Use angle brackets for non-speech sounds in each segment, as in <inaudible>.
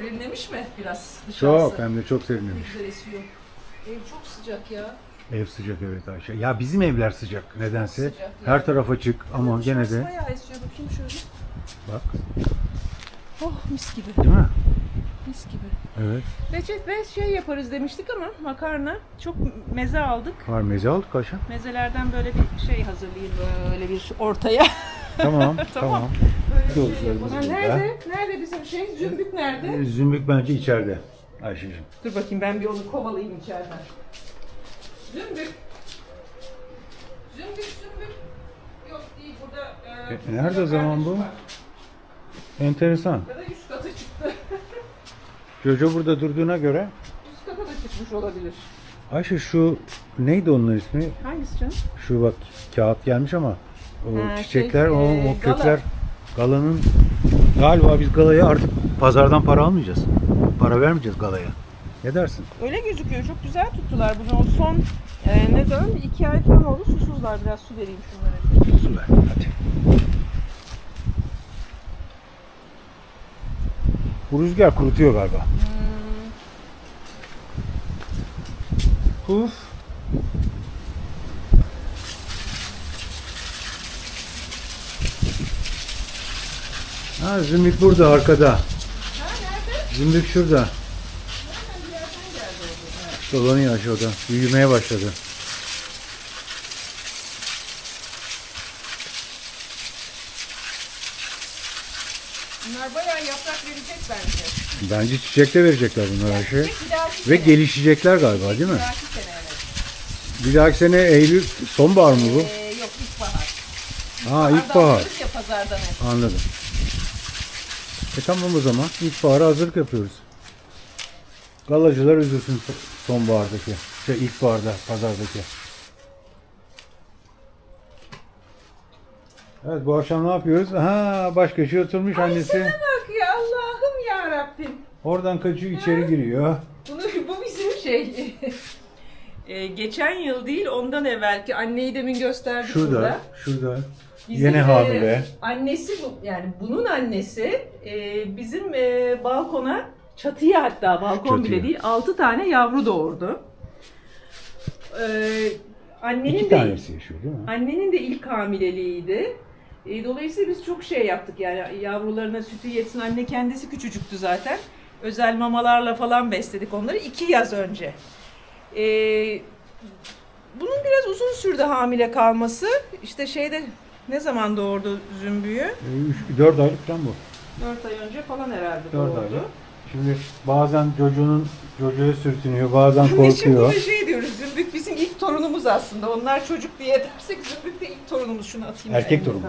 Serinlemiş mi biraz dışarısı? Çok hem de çok serinlemiş. güzel esiyor. Ev çok sıcak ya. Ev sıcak evet Ayşe. Ya bizim evler sıcak nedense. Sıcak Her taraf açık ama gene de Bayağı esiyor bakayım şöyle. bak Oh mis gibi. değil mi? Mis gibi. Evet. Recep ve şey yaparız demiştik ama makarna. Çok meze aldık. Var meze aldık Ayşe. Mezelerden böyle bir şey hazırlayayım böyle bir ortaya. Tamam <laughs> Tamam. Şey yapalım. burada. Nerede? Nerede bizim şey? Zümbük nerede? Ee, Zümbük bence içeride Ayşe'cim. Dur bakayım ben bir onu kovalayayım içeriden. Zümbük. Zümbük zümbük. Yok değil burada. E, nerede o zaman bu? var. Enteresan. Ya da üst kata çıktı. <laughs> Jojo burada durduğuna göre üst kata da çıkmış olabilir. Ayşe şu neydi onun ismi? Hangisi canım? Şu bak kağıt gelmiş ama o Ha, çiçekler şey, o, e, o gala. Galanın galiba biz galaya artık pazardan para almayacağız. Para vermeyeceğiz galaya. Ne dersin? Öyle gözüküyor. Çok güzel tuttular bunu. Son e, ne zaman? Bir iki ay falan oldu. Susuzlar. Biraz su vereyim şunlara. Su ver hadi. Bu rüzgar kurutuyor galiba. Uf. Ha zümrüt burada arkada. Ha nerede? Zümrüt şurada. Dolanıyor aşağıda. Büyümeye başladı. Bunlar bayağı yaprak verecek bence. Bence çiçek de verecekler bunlar Ayşe. Verecek bir dahaki Ve sene. gelişecekler galiba değil mi? Bir dahaki sene evet. Bir dahaki sene Eylül, sonbahar mı bu? Ee, yok ilkbahar. Ha Pazardan ilkbahar. alırız ya pazardan hep. Anladım. E tamam o zaman ilkbahara hazırlık yapıyoruz. Galacılar üzülsün sonbahardaki. Şey ilkbaharda, pazardaki. Evet bu akşam ne yapıyoruz? Ha baş köşeye oturmuş Ay annesi. sana bak ya Allah'ım ya Rabbim. Oradan kaçıyor içeri giriyor. Bunu, bu bizim şey. Ee, <laughs> geçen yıl değil ondan evvelki anneyi demin gösterdik Şurada, burada. şurada. Bizim, Yine e, hamile. annesi bu yani bunun annesi e, bizim e, balkona çatıya hatta balkon Çatıya. bile değil 6 tane yavru doğurdu. Ee, annenin İki de tanesi yaşıyor değil mi? annenin de ilk hamileliğiydi. E, dolayısıyla biz çok şey yaptık yani yavrularına sütü yetsin. Anne kendisi küçücüktü zaten. Özel mamalarla falan besledik onları iki yaz önce. E, bunun biraz uzun sürdü hamile kalması. İşte şeyde ne zaman doğurdu Zümbü'yü? 4 aylık falan bu. 4 ay önce falan herhalde 4 doğurdu. aylık. Şimdi bazen çocuğunun çocuğa sürtünüyor, bazen <laughs> Onun için korkuyor. şey diyoruz, Zümbük bizim ilk torunumuz aslında. Onlar çocuk diye dersek Zümbük de ilk torunumuz. Şunu atayım. Erkek torun bu.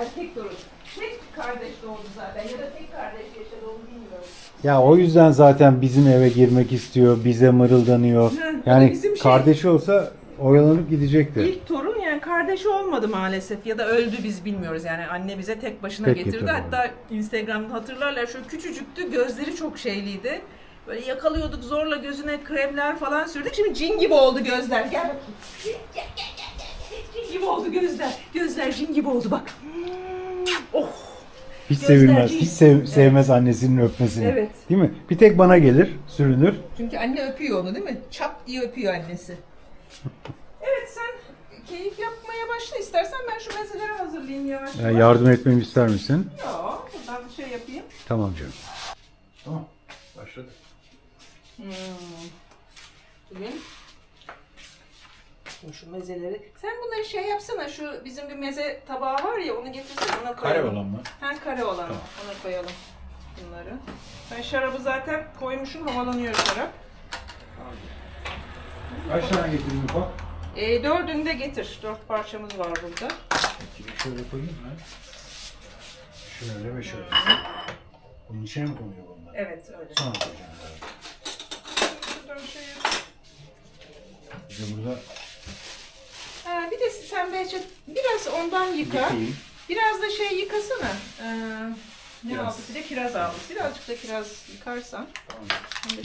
Erkek torun. Tek kardeş doğdu zaten ya da tek kardeş yaşadı onu bilmiyorum. Ya o yüzden zaten bizim eve girmek istiyor, bize mırıldanıyor. Hı, o da Yani bizim şey- kardeşi olsa oyalanıp gidecekti. İlk torun kardeşi olmadı maalesef ya da öldü biz bilmiyoruz yani anne bize tek başına Tek getirdi. getirdi Hatta Instagram'da hatırlarlar şöyle küçücüktü gözleri çok şeyliydi. Böyle yakalıyorduk zorla gözüne kremler falan sürdük. Şimdi cin gibi oldu gözler. Gel bakayım. Gel gel gel gel. Cin gibi oldu gözler. Gözler cin gibi oldu bak. Oh. Hiç Gözler sevilmez, değil. hiç sev- sevmez annesinin öpmesini. Evet. Değil mi? Bir tek bana gelir, sürünür. Çünkü anne öpüyor onu değil mi? Çap diye öpüyor annesi. <laughs> Keyif yapmaya başla istersen ben şu mezeleri hazırlayayım yavaş Ya yavaş. yardım etmemi ister misin? Yok, buradan bir şey yapayım. Tamam canım. Tamam, başladık. Hmm. Bugün şu mezeleri. Sen bunları şey yapsana şu bizim bir meze tabağı var ya onu getirsene ona koyalım. mı? Ha kare olan ona koyalım bunları. Ben şarabı zaten koymuşum havalanıyor şarap. Kaç tane getirdin ufak? E, dördünü de getir. Dört parçamız var burada. İkili şöyle koyayım mı? Şöyle ve şöyle. Bunun içine mi konuyor bunlar? Evet öyle. Sonra koyacağım. Şuradan şey yap. Bir de burada Ha, bir de sen Behçet biraz ondan yıka. yıkayayım. Biraz da şey yıkasana. Ee, ne Biraz. aldık? Bir de kiraz aldık. Birazcık da kiraz yıkarsan.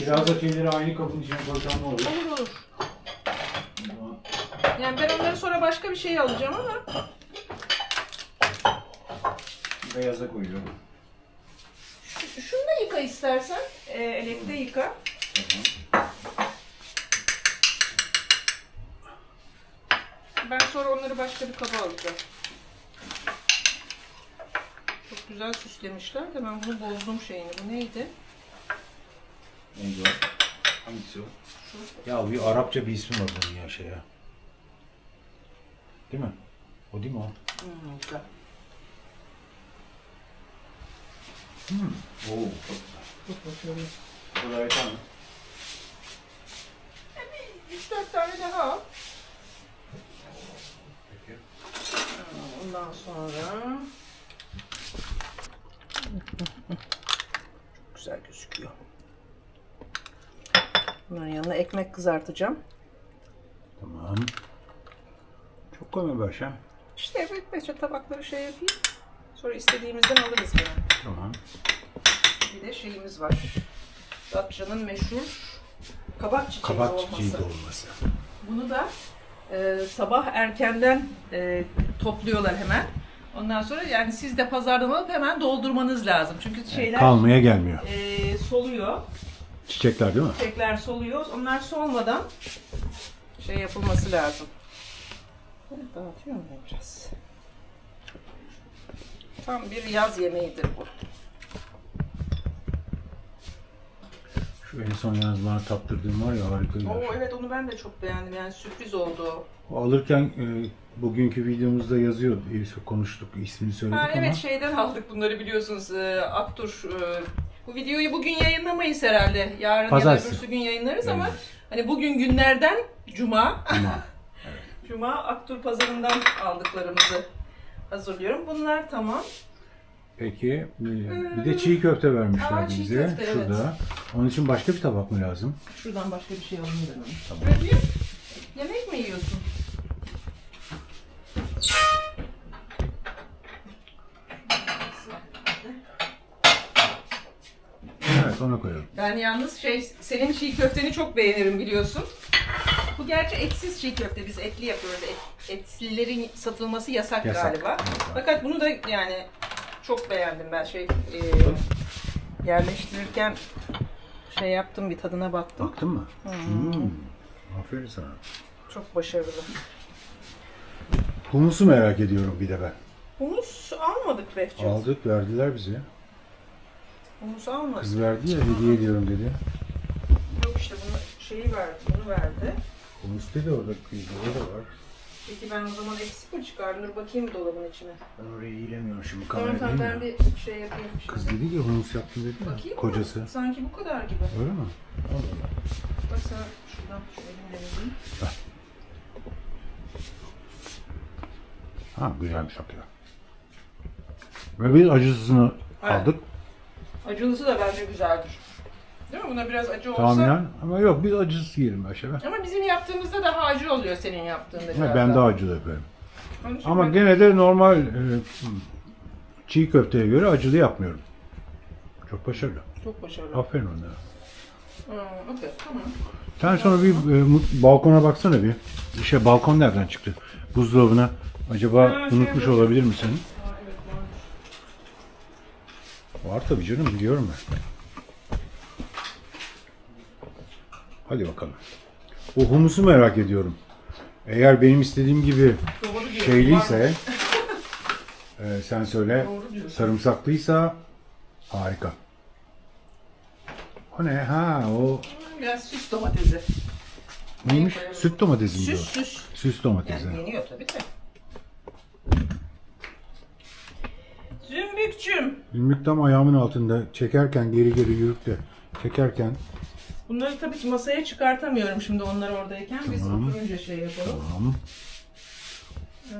Biraz da şeyleri aynı kapının içine koysam ne olur? Olur olur. Yani ben onları sonra başka bir şey alacağım ama Beyaza koyuyorum. şunu da yıka yıka istersen. E, elekte yıka. Ben sonra onları başka bir kaba alacağım. Çok güzel süslemişler de ben bunu bozdum şeyini. Bu neydi? Neydi o? Hangisi o? Ya bir Arapça bir ismi var bunun ya şey ya. Değil mi? O değil mi o? Hmm, güzel. Oo. Tut bakalım. Bu da yeter mi? 3-4 tane daha al. Peki. Ondan sonra... Çok güzel gözüküyor. Bunların yanına ekmek kızartacağım. Tamam. Koyma be aşağı. İşte evet beşe tabakları şey yapayım. Sonra istediğimizden alırız yani. Tamam. Bir de şeyimiz var. Datça'nın meşhur kabak çiçeği Kabak olması. çiçeği dolması. Bunu da e, sabah erkenden e, topluyorlar hemen. Ondan sonra yani siz de pazardan alıp hemen doldurmanız lazım. Çünkü şeyler Kalmaya gelmiyor. e, soluyor. Çiçekler değil mi? Çiçekler soluyor. Onlar solmadan şey yapılması lazım. Evet, dağıtıyor muyum biraz? Tam bir yaz yemeğidir bu. Şu en son bana tattırdığım var ya harika. Oo evet onu ben de çok beğendim. Yani sürpriz oldu. O alırken e, bugünkü videomuzda yazıyor. E, konuştuk, ismini söyledik Ha, ama. evet şeyden aldık bunları biliyorsunuz. E, Aktur e, bu videoyu bugün yayınlamayız herhalde. Yarın ya da öbürsü gün yayınlarız ama Evet. hani bugün günlerden cuma. Tamam. <laughs> Cuma Aktur pazarından aldıklarımızı hazırlıyorum. Bunlar tamam. Peki e, bir de çiğ köfte vermişler Aa, çiğ bize köfte, evet. şurada. Onun için başka bir tabak mı lazım? Şuradan başka bir şey alayım onu. Tamam. Bebeğim, yemek mi yiyorsun? Evet ona koyalım. Ben yalnız şey senin çiğ köfteni çok beğenirim biliyorsun. Bu gerçi etsiz çiğ köfte. Biz etli yapıyoruz. Et, etlilerin satılması yasak, Yasak. galiba. Fakat bunu da yani çok beğendim ben şey e, yerleştirirken şey yaptım bir tadına baktım. Baktın mı? Hmm. Aferin sana. Çok başarılı. Humusu merak ediyorum bir de ben. Humus almadık Behçet. Aldık verdiler bize. Humus almadık. Kız verdi ya hediye ediyorum dedi. Yok işte bunu şeyi verdi, bunu verdi. Humus dedi orada kıyıda da var. Peki ben o zaman eksik mi çıkardım? Dur bakayım dolabın içine. Ben orayı iyilemiyorum şimdi Tamam kamera tamam ben bir şey yapayım. şimdi. Kız dedi ki humus yaptım dedi ya. Bakayım Kocası. ama sanki bu kadar gibi. Öyle mi? Allah Allah. Bak sana şuradan şu elimle vereyim. Ha güzelmiş hakikaten. Ve biz acısını Evet. aldık. Acılısı da bence güzeldir. Değil mi? Buna biraz acı olsa. Tahminen. Ama yok biz acısız yiyelim be. Ama bizim yaptığımızda daha acı oluyor senin yaptığında. Biraz ben daha acılı yapıyorum. Onun için Ama ben- gene de normal e, çiğ köfteye göre acılı yapmıyorum. Çok başarılı. Çok başarılı. Aferin onlara. Hmm, okey, tamam. Sen sonra bir e, mut- balkona baksana bir. İşte balkon nereden çıktı? Buzdolabına. Acaba Ha, şey unutmuş yapacağım. olabilir mi senin? Var tabii canım biliyorum ben. Hadi bakalım. O humusu merak ediyorum. Eğer benim istediğim gibi diyorsun, şeyliyse <laughs> e, sen söyle Doğru sarımsaklıysa harika. O ne? Ha o Biraz süs domatesi. neymiş? Süt domatesi mi Süs o? süs. Süs domatesi. Yani yeniyor tabii de. Zümbükçüm. İlmik tam ayağımın altında çekerken geri geri yürüp de çekerken Bunları tabii ki masaya çıkartamıyorum şimdi onlar oradayken. Biz Tamam. oturunca şey yapalım. tamam. Ee,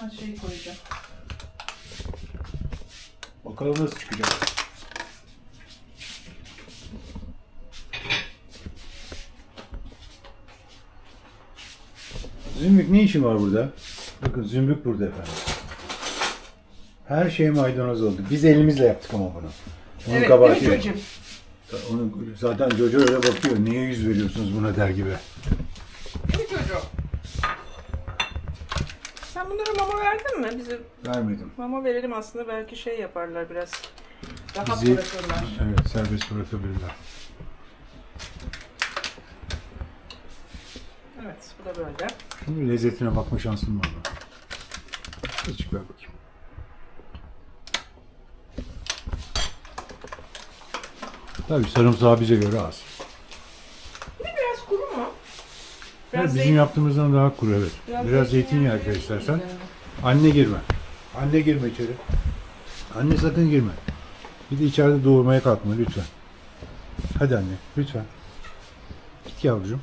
ha şey koyacağım. Bakalım nasıl çıkacak. Zümbük ne işin var burada? Bakın zümbük burada efendim. Her şey maydanoz oldu. Biz elimizle yaptık ama bunu. Onun evet kabahati değil mi yok. çocuğum? Onu, zaten Jojo öyle bakıyor. Niye yüz veriyorsunuz buna der gibi. Değil mi çocuğum? Sen bunlara mama verdin mi? Bize Vermedim. mama verelim aslında belki şey yaparlar biraz. Rahat Bizi- bırakırlar. Evet, serbest bırakabilirler. Evet, bu da böyle. Şimdi lezzetine bakma şansım var mı? Azıcık ver bakayım. Tabii sarımsağı bize göre az. Da biraz kuru mu? Evet, bizim zeytin- yaptığımızdan daha kuru evet. Biraz, zeytinyağı ekle istersen. Anne girme. Anne girme içeri. Anne sakın girme. Bir de içeride doğurmaya kalkma lütfen. Hadi anne lütfen. Git yavrucuğum.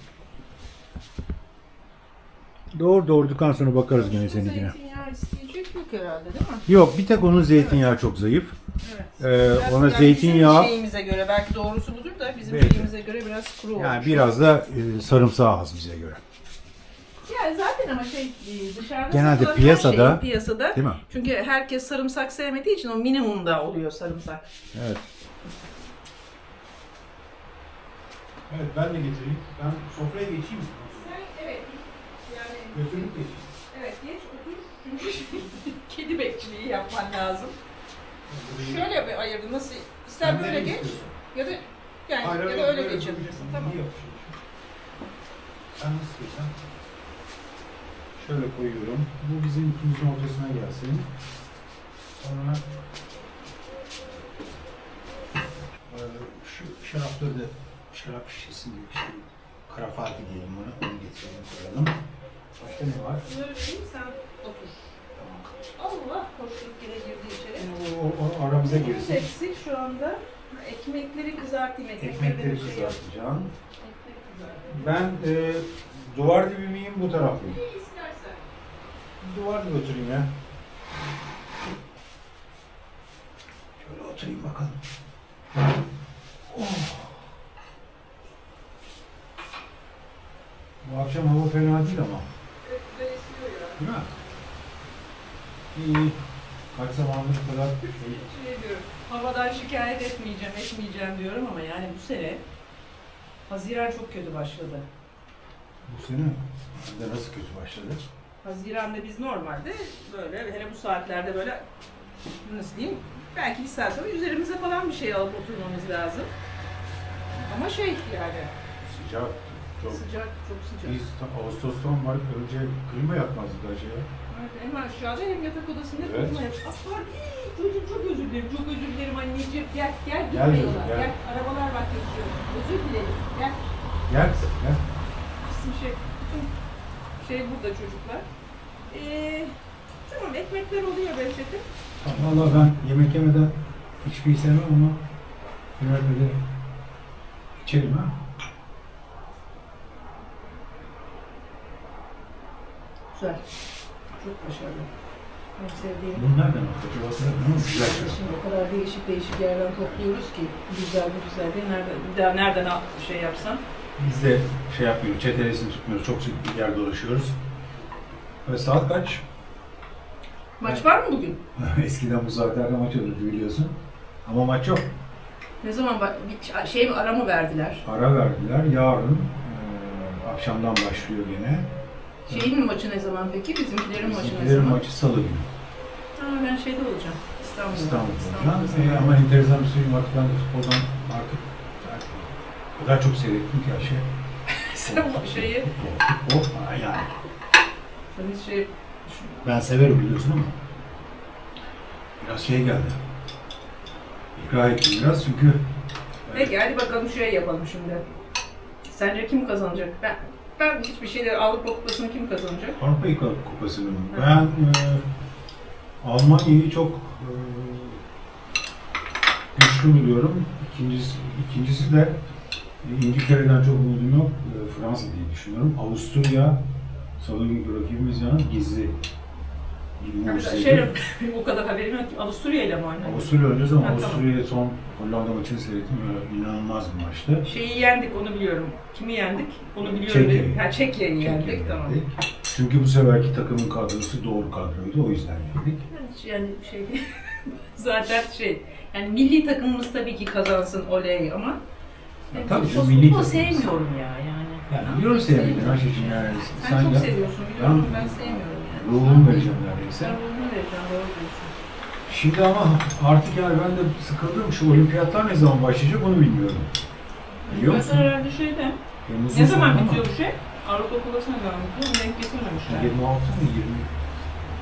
Doğur doğurduktan sonra bakarız gene seninkine. Zeytinyağı isteyecek yok herhalde değil mi? Yok bir tek onun zeytinyağı çok zayıf. Evet. Ee, Biraz ona zeytinyağı Bizim şeyimize göre belki doğrusu budur da bizim Belki. şeyimize göre biraz kuru olmuş. yani biraz da e, sarımsağı az bize göre. Yani zaten ama şey e, dışarıda Genelde satılan her piyasada- şeyin piyasada Değil mi? çünkü herkes sarımsak sevmediği için o minimumda oluyor sarımsak. Evet. Evet ben de getireyim. Ben sofraya geçeyim. Sen evet yani Götürüp geçeyim. evet geç otur çünkü <laughs> kedi bekçiliği yapman lazım. Şöyle bir ayırdım nasıl ister böyle geç ya da yani ya da öyle geçebilirsin tamam. Sen nasıl istiyorsan. Şöyle koyuyorum. Bu bizim ikimizin ortasına gelsin. Sonra şu şarapları da şarap şişesini işte karafati diyelim buna. Onu getirelim koyalım. Başka ne var? Bunları vereyim sen otur. Allah hoşluk yine aramıza girsin. eksik şu anda. Ekmekleri kızartayım. Ekmekleri, Ekmekleri şey kızartacağım. Ekmek. Ben eee duvar dibi miyim bu? Ne istersen. Duvar dibi oturayım ya. Şöyle oturayım bakalım. Oh. Bu akşam hava fena değil ama. Evet. Değil mi? İyi. Kaç zamandır kadar şey, diyorum, havadan şikayet etmeyeceğim, etmeyeceğim diyorum ama yani bu sene Haziran çok kötü başladı. bu sene de nasıl kötü başladı? Haziran'da biz normalde böyle hele bu saatlerde böyle nasıl diyeyim belki bir saat sonra üzerimize falan bir şey alıp oturmamız lazım. Ama şey yani Sıcak. Çok. sıcak çok sıcak. Biz ta- Ağustos'tan var önce klima yapmazdık acaba. Hem aşağıda hem yatak odasında Evet. klima yap. Ah pardon çocuğum çok özür dilerim çok özür dilerim anneciğim gel gel Gel gitme canım, yola gel. gel. arabalar bak geçiyor. Özür dilerim gel. Gel, gel. Kısım şey bütün şey burada çocuklar. Ee, tamam ekmekler oluyor Behçet'im. Vallahi ben yemek yemeden hiçbir şey sevmem ama biraz böyle içerim ha. Güzel. Çok başarılı. En sevdiğim. Nereden aldık acaba? Bunu güzel şey. Şimdi o kadar değişik değişik yerden topluyoruz ki güzel bu güzel diye nereden, bir daha nereden al- şey yapsan. Biz de şey yapmıyoruz, çetelesini tutmuyoruz. Çok sık bir yer dolaşıyoruz. Ve saat kaç? Maç var mı bugün? <laughs> Eskiden bu saatlerde maç olurdu biliyorsun. Ama maç yok. Ne zaman bir şey mi ara mı verdiler? Ara verdiler. Yarın eee, akşamdan başlıyor gene. Şeyin maçı ne zaman peki? Bizimkilerin maçı ne Bizimkilerin zaman? maçı salı günü. Ha, ben şeyde olacağım. İstanbul'da. İstanbul'da. İstanbul'da. Ee, ama enteresan bir şey var. Ben de futboldan artık yani o kadar çok seyrettim ki her şey. <laughs> Sen bu şeyi, Futbol, futbol yani. sen hiç şey Ben severim biliyorsun ama biraz şey geldi. İkra ettim biraz çünkü Peki hadi bakalım şey yapalım şimdi. Sence kim kazanacak? Ben ben hiçbir şeyler Avrupa Kupası'nı kim kazanacak? Avrupa Kupası'nı ben e, Almanya'yı çok e, güçlü buluyorum. İkincisi, ikincisi de İngiltere'den çok umudum yok. E, Fransa diye düşünüyorum. Avusturya günkü rakibimiz yani gizli mucizeydi. Şey, <laughs> o kadar haberim yok ki. Avusturya ile mi oynadı? Avusturya oynayacağız ama Ha, tamam. Avusturya'ya son Hollanda maçını seyrettim. Öyle inanılmaz bir maçtı. Şeyi yendik onu biliyorum. Kimi yendik? Onu biliyorum. Çekya'yı. Ha Çekya'yı yendik Çekya'yı tamam. yendik. Çünkü bu seferki takımın kadrosu doğru kadroydu. O yüzden yendik. Yani şey <laughs> zaten şey yani milli takımımız tabii ki kazansın oley ama Ya ben tabii futbol, canım, milli futbol takım. sevmiyorum ya yani. Yani biliyorum sevmediğini Ayşe'cim yani. Sen, çok de- seviyorsun biliyorum Ben- ben sevmiyorum yani. Ruhumu vereceğim neredeyse. Sen ruhunu vereceğim doğru diyorsun. Şimdi ama artık yani ben de sıkıldım. Şu olimpiyatlar ne zaman başlayacak onu bilmiyorum. Biliyor musun? Mesela herhalde şeyde. Temmuz'un Ne zaman sonu ama bitiyor bu şey? Avrupa Kupası ne zaman bitiyor? Denk getirmemişler. 26 mı 20?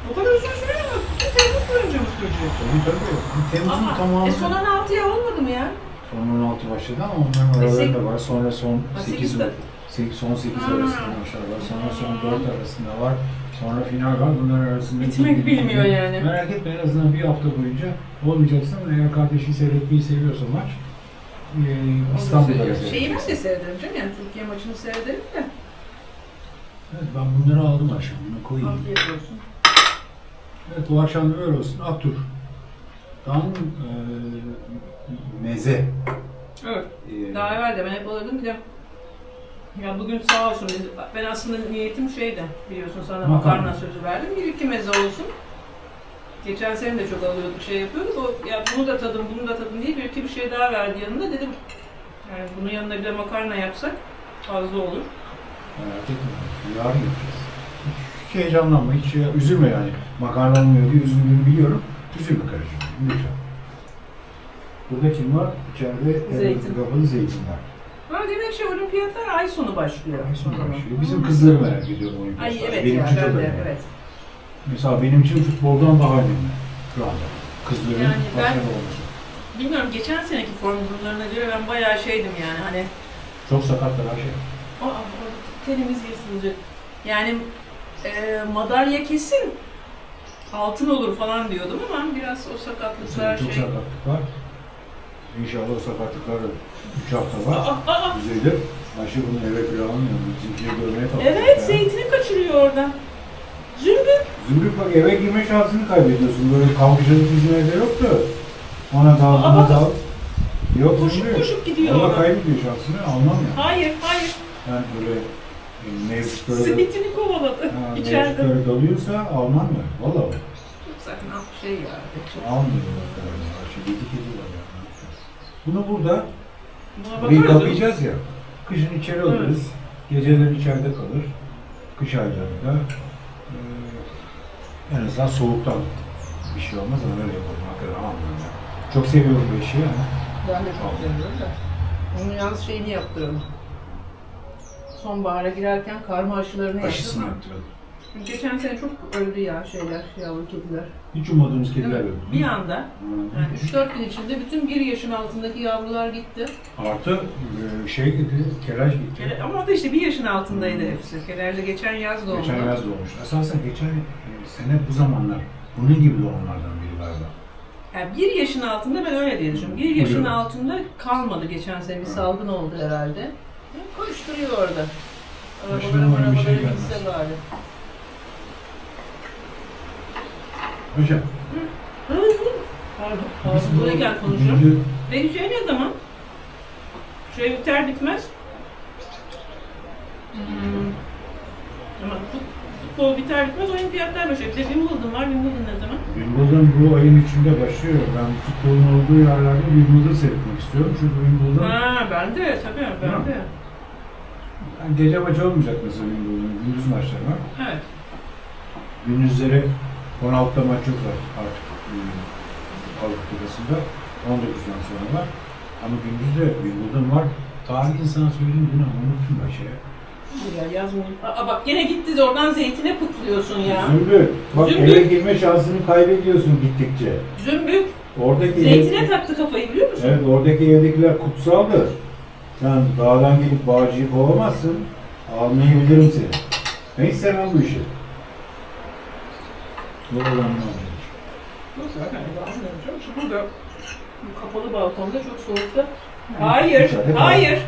O kadar uzun sürüyor mu? Bütün Temmuz boyunca mı sürecek? Tabii tabii. Temmuz'un tamamı. E son 16'ya olmadı mı ya? Son 16 başladı ama onların aralarında var. Sonra son Ha, 8 sekizde. 8 son 8 Ha. arasında var. Sonra son 4 arasında var. Sonra final var. Bunların arasında Bitmek bilmiyor yani. Merak etme en azından bir hafta boyunca olmayacaksın ama eğer kardeşi seyretmeyi seviyorsa maç e, İstanbul'da da Şeyi ben de seyrederim canım yani Türkiye maçını seyrederim de. Evet, ben bunları aldım akşam. Bunu koyayım. Afiyet olsun. Evet bu akşam da böyle olsun. Atur. Dan e, meze. Evet. E, Daha evvel de ben hep alırdım bir de ya bugün sağ olsun ben aslında niyetim şeydi biliyorsun sana Makarna. makarna sözü verdim bir iki meze olsun. Geçen sene de çok alıyorduk şey yapıyorduk o ya bunu da tadım bunu da tadım diye bir iki bir şey daha verdi yanında dedim yani bunun yanına bir de makarna yapsak fazla olur. Merak etme. Yarın yapacağız. Hiç heyecanlanma, hiç şey, üzülme yani. Makarna olmuyor diye üzüldüğünü biliyorum. Üzülme kardeşim, lütfen. Burada kim var? İçeride Zeytin. kapalı zeytin Ha demek şey olimpiyatlar ay sonu başlıyor. Ay sonu başlıyor. Bizim kızları merak ediyorum o Ay olimpiyatlar. evet Benim ya için çok ben de önemli. evet. Mesela benim için futboldan daha önemli şu anda. Kızların Yani ben- olması. Bilmiyorum geçen seneki form durumlarına göre ben bayağı şeydim yani hani Çok sakatlar her şey. Aa, orada tenimiz yırtılacak. Yani e, madalya kesin altın olur falan diyordum ama biraz o sakatlıklar çok şey. sakatlık var. İnşallah o sakatlıklar 3 hafta var. Aa, aa. Ayşe bunu eve bile almıyor. Bizimkileri görmeye kalkacak evet ya. zeytini kaçırıyor oradan. Zümbül. Zümrüt bak eve girme şansını kaybediyorsun. Böyle kalkıcılık bizim evde yoktu. Ona dal, buna dal. Yok Koşup Zümrüt. koşup gidiyor ona. kaybediyor şansını. Almam ya. Hayır hayır. Yani böyle e, mevcutları, Simitini kovaladı ha, <laughs> içeride. mevcutları dalıyorsa almam ya. Valla bak. Çok zaten alt şey ya. Almıyor. Kedi var ya. Bunu burada kapayacağız ya. Kışın içeri alırız. Geceleri içeride kalır. Kış aylarında. Ee, en azından soğuktan bir şey olmaz ama öyle yapalım. Hakikaten almıyorum ya. Çok seviyorum bu işi ama. Ben de çok seviyorum da. Onun yalnız şeyini yaptıralım. Sonbahara girerken karma aşılarını Aşısını yaptıralım. Geçen sene çok öldü ya şeyler, yavru kediler. Hiç ummadığımız kediler yok. Bir anda, yani 3-4 gün içinde bütün bir yaşın altındaki yavrular gitti. Artı e, şey gitti, kelaj gitti. Kele- Ama o da işte bir yaşın altındaydı hepsi. Kelerce geçen yaz doğumlu. Geçen yaz doğmuş. Esasen geçen e, sene bu zamanlar bunun gibi doğumlardan biri galiba. Yani bir yaşın altında ben öyle diye düşünüyorum. Bir yaşın Buyurun. altında kalmadı geçen sene bir salgın oldu herhalde. Koşturuyor orada. Arabalara Başına öyle bir şey arabalara gelmez. gitse bari. Hocam. Hı hı. Pardon. Pardon. Buraya konuşuyorum. gündüz- Ne güzel ne zaman? Şey biter bitmez. Hmm. Ama fut- futbol biter bitmez olimpiyatlar başlıyor. Bir de Wimbledon var. Wimbledon ne zaman? Wimbledon bu ayın içinde başlıyor. Ben futbolun olduğu yerlerde Wimbledon seyretmek istiyorum. Çünkü Wimbledon Ha ben de tabii ben Ha. de. yani gece maçı olmayacak mesela Wimbledon'un. Gündüz maçları var. Evet. Gündüzleri 16'da maç yok artık hmm, Avrupa Kupası'nda. 19'dan sonra var. Ama gündüz de Wimbledon var. Tarih insana söyleyeyim bunu ama unuttum ben şeye. Ya yazmayayım. Aa bak gene gitti oradan zeytine pıtlıyorsun ya. Zümbül. Bak Zümbül. eve girme şansını kaybediyorsun gittikçe. Zümbük Oradaki zeytine taktı kafayı biliyor musun? Evet oradaki evdekiler kutsaldır. Sen dağdan gelip bağcıyı kovamazsın. Almayabilirim seni. Ben hiç sevmem bu işi. Olacak? Yok zaten anlıyorum canım. Şimdi burada bu kapalı balkonda çok soğukta. Hayır, İçeride hayır.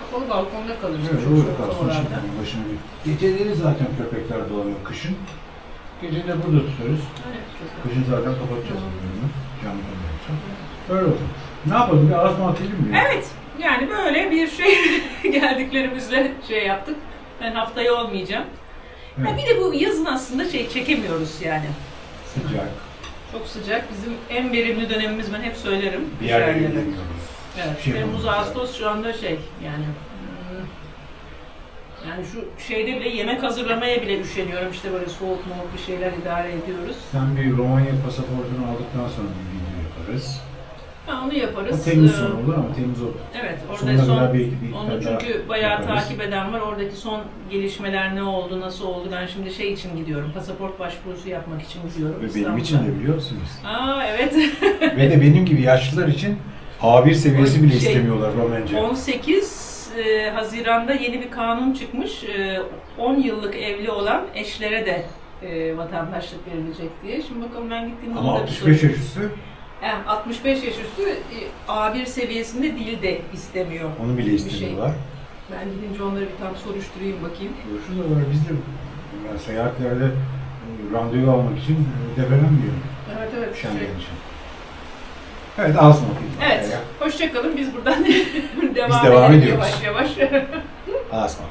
Kapalı balkonda kalır. Evet, çok olur soğuk kalsın şimdi başına bir. Geceleri zaten köpekler doğuyor kışın. Gece de burada tutuyoruz. Evet, Kışın zaten kapatacağız bunu. Cam koyacağız. Öyle olsun. Ne yapalım? Bir mı atayım mı? ya? Evet, yani böyle bir şey <laughs> geldiklerimizle şey yaptık. Ben haftaya olmayacağım. Ha, bir de bu yazın aslında şey çekemiyoruz yani. Sıcak. Çok sıcak. Bizim en verimli dönemimiz ben hep söylerim. Bir gidemiyoruz. Evet, şey Temmuz. Ağustos şu anda şey yani hmm, Yani şu şeyde bile yemek hazırlamaya bile üşeniyorum. İşte böyle soğuk moğuk bir şeyler idare ediyoruz. Sen bir Romanya pasaportunu aldıktan sonra bir video yaparız. Ha, onu yaparız. O Temmuz Ee, sonu olur ama Temmuz olur. Evet, orada Sonuna son kadar bir onu çünkü bayağı yaparız. takip eden var. Oradaki son gelişmeler ne oldu, nasıl oldu? Ben şimdi şey için gidiyorum. Pasaport başvurusu yapmak için gidiyorum. Ve benim için de biliyor musunuz? Aa evet. <laughs> Ve de benim gibi yaşlılar için A1 seviyesi bile Şey, istemiyorlar Romence. 18 e, Haziran'da yeni bir kanun çıkmış. E, 10 yıllık evli olan eşlere de e, vatandaşlık verilecek diye. Şimdi bakalım ben gittiğimde Ama onu da bir 65 sorayım. yaş üstü Yani 65 yaş üstü e, A1 seviyesinde dil de istemiyor. onu bile şey. istemiyorlar. Ben gidince onları bir tam soruşturayım bakayım. Var biz de yani seyahatlerde e, randevu almak için e, debelenmiyor Evet evet. Schengen Şey- için. Evet alsın bakayım. Evet. Hoşçakalın. Biz buradan <laughs> devam, devam edelim ediyoruz. yavaş yavaş. <laughs> Asma.